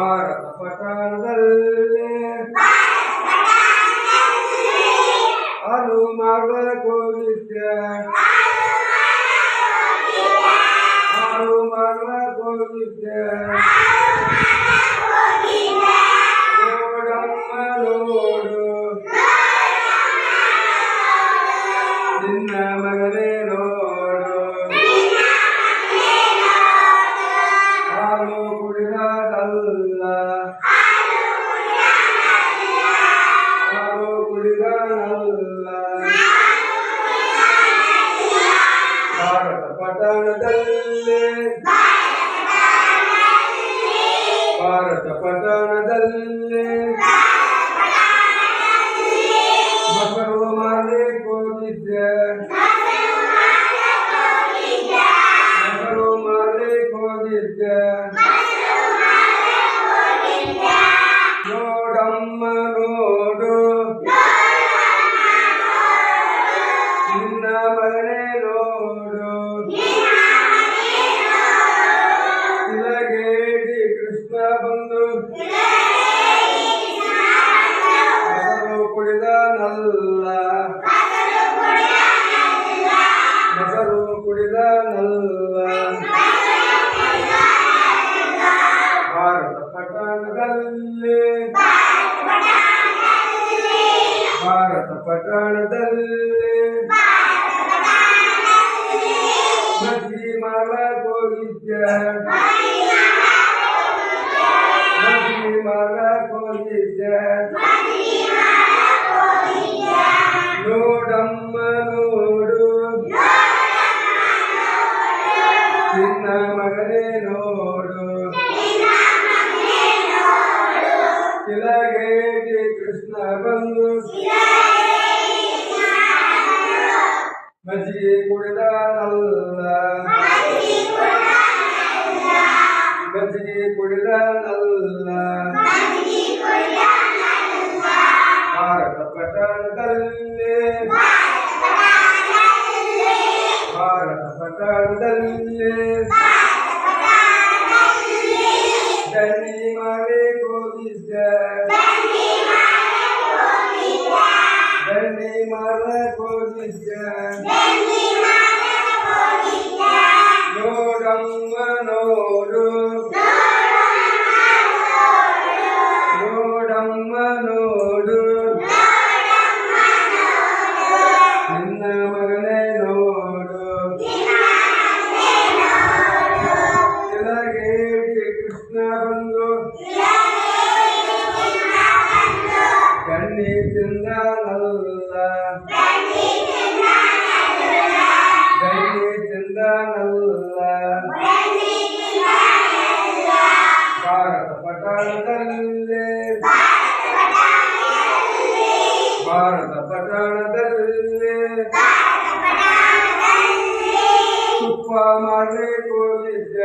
ಭಾರತ ಪಟದಲ್ಲಿ ಅನು ಮಾಡಕೋಗಿದ್ದ ಅನು ಮಾಡಕೋಗಿದ್ದ ಭಾರತ ಪಠಣದಲ್ಲೇ ಭಾರತ ಪಠಣದಲ್ಲೇ ಮೊಸರು ಮಾಡಿಕೊಂಡಿದ್ದೆ ಮೊಸರು ಮಾಡಿಕೊಂಡಿದ್ದೆ ನೋಡಮ್ಮ ನೋ ಬಂದು ಮೊಸರು ಕುಡಿದ ನಲ್ಲ ಮೊಸರು ಕುಡಿದ ನಲ್ಲ ಭಾರತ ಪಟ್ಟಣದಲ್ಲಿ ಭಾರತ ಪಟ್ಟಣದಲ್ಲಿ ಮಜ್ಜಿ ಮಾಲ ಹೋಗಿದ್ದ ನೋಡಮ್ಮನೋಡು ನಿನ್ನ ಮಗನೇ ನೋಡು ಕೆಳಗೇಡಿ ಕೃಷ್ಣ ಬಂದು ಮಜ್ಜಿಗೆ ಕುಡಿದ மஜ்ஜி குடிலால் அல்லா பாரத பட்டாளதல்லே பாரத பட்டாளதல்லே தண்ணி மாலே கோவிந்த தண்ணி மால தண்ணி தின்றால் நல்ல தண்ணி தின்றால் நல்ல பாரத பட்டாளதல்லே பாரத பட்டாளதல்லே ತುಪ್ಪ ಮಾರಿ ಕೋಲಿದ್ದ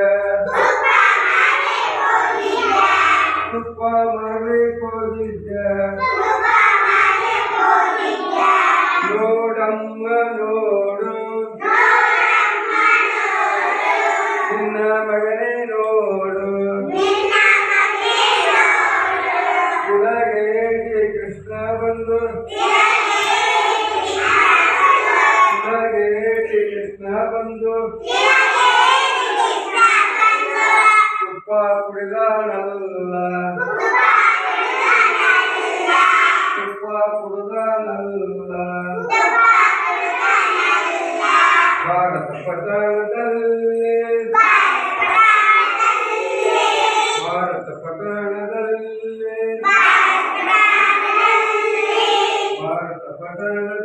ತುಪ್ಪ ಮಾರಿ ಕೋಲಿದ್ದ ಬ್ರಹ್ಮನೋಡು ನಿನ್ನ ಮಗನೇ ನೋಡು ಕುಲಗೇಡಿ ಕೃಷ್ಣ ಬಂದು ಕುಲಗೇಡಿ ಕೃಷ್ಣ ಬಂದು ತುಪ್ಪ ಕುಡಿದಾನಲ್ಲ ಪಟಣದಲ್ಲಿ ಭಾರತ ಪಟಣದಲ್ಲಿ ಭಾರತ ಪಟಣ